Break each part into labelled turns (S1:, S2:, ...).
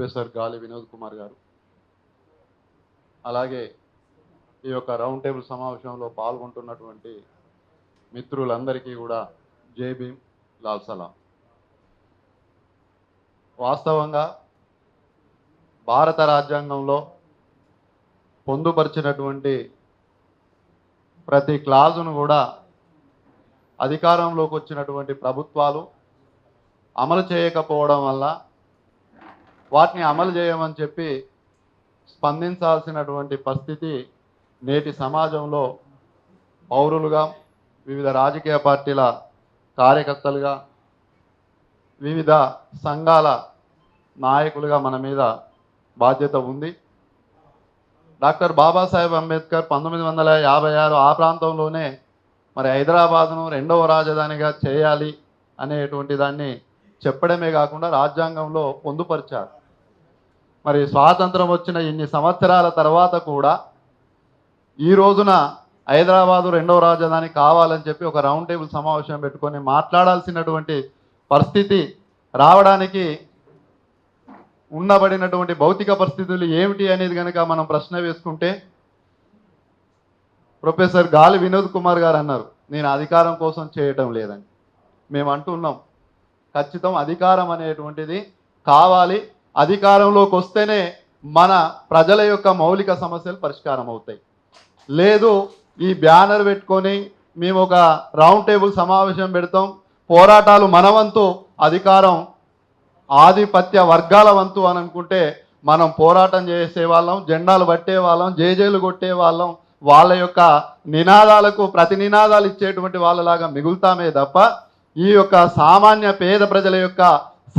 S1: Professor గాలి వినోద్ కుమార్ గారు. అలాగే ఈ యొక్క రౌండ్ టేబుల్ సమావేశంలో పాల్గొంటున్నటువంటి మిత్రులందరికీ కూడా జై భీమ్ లాల్ సలాం. వాస్తవంగా భారత రాజ్యాంగంలో పొందుపరిచినటువంటి ప్రతి క్లాజును కూడా అధికారంలోకి వచ్చినటువంటి ప్రభుత్వాలు అమలు చేయకపోవడం వల్ల వాటిని అమలు చేయమని చెప్పి స్పందించాల్సినటువంటి పరిస్థితి నేటి సమాజంలో పౌరులుగా వివిధ రాజకీయ పార్టీల కార్యకర్తలుగా వివిధ సంఘాల నాయకులుగా మన మీద బాధ్యత ఉంది. డాక్టర్ బాబాసాహెబ్ అంబేద్కర్ పంతొమ్మిది వందల యాభై ఆరు ఆ ప్రాంతంలోనే మరి హైదరాబాద్ను రెండవ రాజధానిగా చేయాలి అనేటువంటి దాన్ని చెప్పడమే కాకుండా రాజ్యాంగంలో పొందుపరిచారు. మరి స్వాతంత్రం వచ్చిన ఇన్ని సంవత్సరాల తర్వాత కూడా ఈ రోజున హైదరాబాదు రెండవ రాజధాని కావాలని చెప్పి ఒక రౌండ్ టేబుల్ సమావేశం పెట్టుకొని మాట్లాడాల్సినటువంటి పరిస్థితి రావడానికి ఉండబడినటువంటి భౌతిక పరిస్థితులు ఏమిటి అనేది కనుక మనం ప్రశ్న వేసుకుంటే ప్రొఫెసర్ గాలి వినోద్ కుమార్ గారు అన్నారు నేను అధికారం కోసం చేయటం లేదని. మేము అంటున్నాం ఖచ్చితం అధికారం అనేటువంటిది కావాలి అధికారంలోకి వస్తేనే మన ప్రజల యొక్క మౌలిక సమస్యలు పరిష్కారం అవుతాయి. లేదు ఈ బ్యానర్ పెట్టుకొని మేము ఒక రౌండ్ టేబుల్ సమావేశం పెడతాం. పోరాటాలు మనవంతు అధికారం ఆధిపత్య వర్గాల వంతు అని అనుకుంటే మనం పోరాటం చేసే వాళ్ళం జెండాలు పట్టే వాళ్ళం జేజేలు కొట్టే వాళ్ళం. వాళ్ళ యొక్క నినాదాలకు ప్రతి నినాదాలు ఇచ్చేటువంటి వాళ్ళలాగా మిగులుతామే తప్ప ఈ యొక్క సామాన్య పేద ప్రజల యొక్క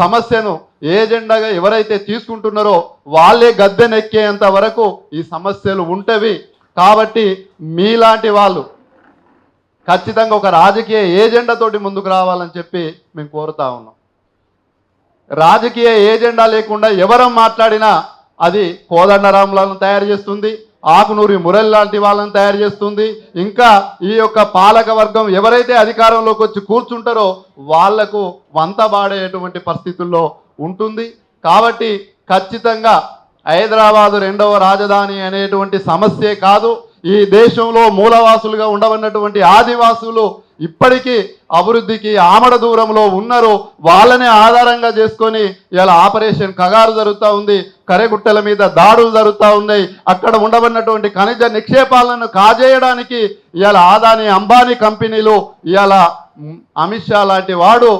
S1: సమస్యను ఏజెండాగా ఎవరైతే తీసుకుంటున్నారో వాళ్ళే గద్దెనెక్కేంత వరకు ఈ సమస్యలు ఉంటవి. కాబట్టి మీలాంటి వాళ్ళు ఖచ్చితంగా ఒక రాజకీయ ఏజెండాతోటి ముందుకు రావాలని చెప్పి మేము కోరుతా ఉన్నాం. రాజకీయ ఏజెండా లేకుండా ఎవరం మాట్లాడినా అది కోదండరాములను తయారు చేస్తుంది. ఆకునూరి మురళి లాంటి వాళ్ళని తయారు చేస్తుంది. ఇంకా ఈ యొక్క పాలక వర్గం ఎవరైతే అధికారంలోకి వచ్చి కూర్చుంటారో వాళ్ళకు వంతబాడేటువంటి పరిస్థితుల్లో ఉంటుంది. కాబట్టి ఖచ్చితంగా హైదరాబాదు రెండవ రాజధాని అనేటువంటి సమస్యే కాదు. ఈ దేశంలో మూలవాసులుగా ఉండవన్నటువంటి ఆదివాసులు ఇప్పటికీ అభివృద్ధికి ఆమడ దూరంలో ఉన్నారు వాళ్ళనే ఆధారంగా చేసుకొని ఇలా ఆపరేషన్ కగారు జరుగుతూ ఉంది కరెగుట్టల మీద దాడులు జరుగుతూ ఉన్నాయి అక్కడ ఉండబడినటువంటి ఖనిజ నిక్షేపాలను కాజేయడానికి ఇవాళ ఆదాని అంబానీ కంపెనీలు ఇవాళ అమిత్ షా లాంటి వాడు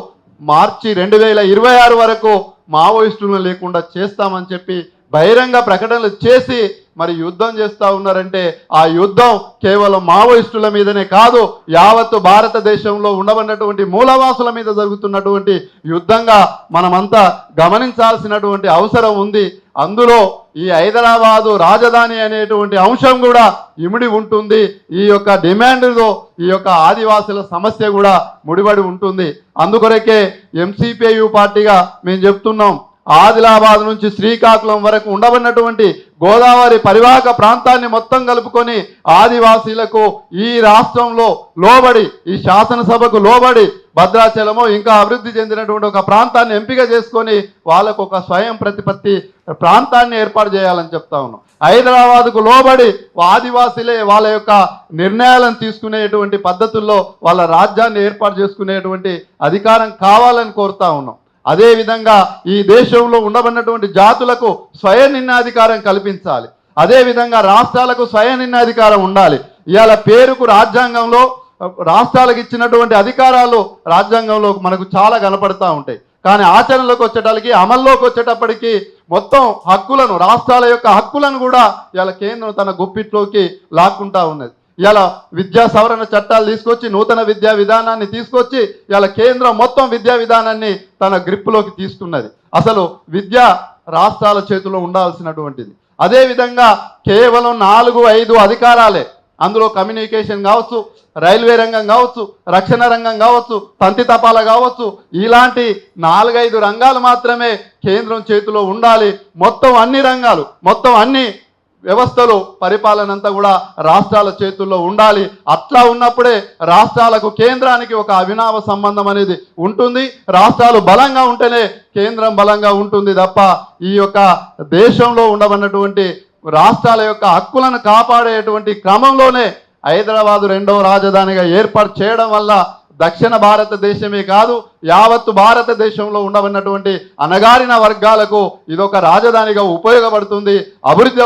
S1: మార్చి రెండు వేల ఇరవై ఆరు వరకు మావోయిస్టులను లేకుండా చేస్తామని చెప్పి బహిరంగ ప్రకటనలు చేసి మరి యుద్ధం చేస్తూ ఉన్నారంటే ఆ యుద్ధం కేవలం మావోయిస్టుల మీదనే కాదు యావత్తు భారతదేశంలో ఉండబడినటువంటి మూలవాసుల మీద జరుగుతున్నటువంటి యుద్ధంగా మనమంతా గమనించాల్సినటువంటి అవసరం ఉంది. అందులో ఈ హైదరాబాదు రాజధాని అనేటువంటి అంశం కూడా ఇమిడి ఉంటుంది. ఈ యొక్క డిమాండ్తో ఈ యొక్క ఆదివాసుల సమస్య కూడా ముడిపడి ఉంటుంది. అందుకొరకే ఎంసీపీయు పార్టీగా మేము చెప్తున్నాం. ఆదిలాబాద్ నుంచి శ్రీకాకుళం వరకు ఉండబడినటువంటి గోదావరి పరివాహక ప్రాంతాన్ని మొత్తం కలుపుకొని ఆదివాసీలకు ఈ రాష్ట్రంలో లోబడి ఈ శాసనసభకు లోబడి భద్రాచలము ఇంకా అభివృద్ధి చెందినటువంటి ఒక ప్రాంతాన్ని ఎంపిక చేసుకొని వాళ్ళకు ఒక స్వయం ప్రతిపత్తి ప్రాంతాన్ని ఏర్పాటు చేయాలని చెప్తా ఉన్నాం. హైదరాబాద్కు లోబడి ఆదివాసీలే వాళ్ళ యొక్క నిర్ణయాలను తీసుకునేటువంటి పద్ధతుల్లో వాళ్ళ రాజ్యాన్ని ఏర్పాటు చేసుకునేటువంటి అధికారం కావాలని కోరుతా ఉన్నాం. అదేవిధంగా ఈ దేశంలో ఉండబడినటువంటి జాతులకు స్వయం నిర్ణయాధికారం కల్పించాలి. అదేవిధంగా రాష్ట్రాలకు స్వయం నిర్ణయాధికారం ఉండాలి. ఇవాళ పేరుకు రాజ్యాంగంలో రాష్ట్రాలకు ఇచ్చినటువంటి అధికారాలు రాజ్యాంగంలో మనకు చాలా కనపడతా ఉంటాయి. కానీ ఆచరణలోకి వచ్చేటానికి అమల్లోకి వచ్చేటప్పటికి మొత్తం హక్కులను రాష్ట్రాల యొక్క హక్కులను కూడా ఇవాళ కేంద్రం తన గుప్పిట్లోకి లాక్కుంటా ఉన్నది. ఇలా విద్యా సవరణ చట్టాలు తీసుకొచ్చి నూతన విద్యా విధానాన్ని తీసుకొచ్చి ఇలా కేంద్రం మొత్తం విద్యా విధానాన్ని తన గ్రిప్లోకి తీసుకున్నది అసలు విద్య రాష్ట్రాల చేతిలో ఉండాల్సినటువంటిది. అదేవిధంగా కేవలం నాలుగు ఐదు అధికారాలే. అందులో కమ్యూనికేషన్ కావచ్చు రైల్వే రంగం కావచ్చు రక్షణ రంగం కావచ్చు తంతి తపాల కావచ్చు ఇలాంటి నాలుగైదు రంగాలు మాత్రమే కేంద్రం చేతిలో ఉండాలి. మొత్తం అన్ని రంగాలు మొత్తం అన్ని వ్యవస్థలు పరిపాలన అంతా కూడా రాష్ట్రాల చేతుల్లో ఉండాలి. అట్లా ఉన్నప్పుడే రాష్ట్రాలకు కేంద్రానికి ఒక అవినావ సంబంధం అనేది ఉంటుంది. రాష్ట్రాలు బలంగా ఉంటేనే కేంద్రం బలంగా ఉంటుంది తప్ప ఈ యొక్క దేశంలో ఉండవన్నటువంటి రాష్ట్రాల యొక్క హక్కులను కాపాడేటువంటి క్రమంలోనే హైదరాబాదు రెండవ రాజధానిగా ఏర్పాటు చేయడం వల్ల దక్షిణ భారతదేశమే కాదు యావత్తు భారతదేశంలో ఉండవన్నటువంటి అణగారిన వర్గాలకు ఇదొక రాజధానిగా ఉపయోగపడుతుంది అభివృద్ధి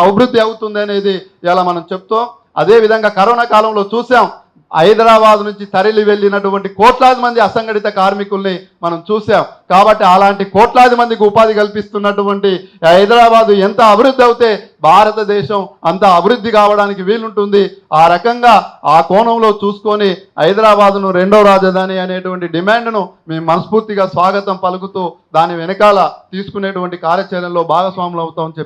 S1: అభివృద్ధి అవుతుంది అనేది ఇలా మనం చెప్తాం అదేవిధంగా కరోనా కాలంలో చూసాం హైదరాబాద్ నుంచి తరలి వెళ్ళినటువంటి కోట్లాది మంది అసంఘటిత కార్మికుల్ని మనం చూసాం. కాబట్టి అలాంటి కోట్లాది మందికి ఉపాధి కల్పిస్తున్నటువంటి హైదరాబాద్ ఎంత అభివృద్ధి అవుతే భారతదేశం అంత అభివృద్ధి కావడానికి వీలుంటుంది. ఆ రకంగా ఆ కోణంలో చూసుకొని హైదరాబాద్ను రెండో రాజధాని అనేటువంటి డిమాండ్ను మేము మనస్ఫూర్తిగా స్వాగతం పలుకుతూ దాని వెనకాల తీసుకునేటువంటి కార్యాచరణలో భాగస్వాములు అవుతామని చెప్పి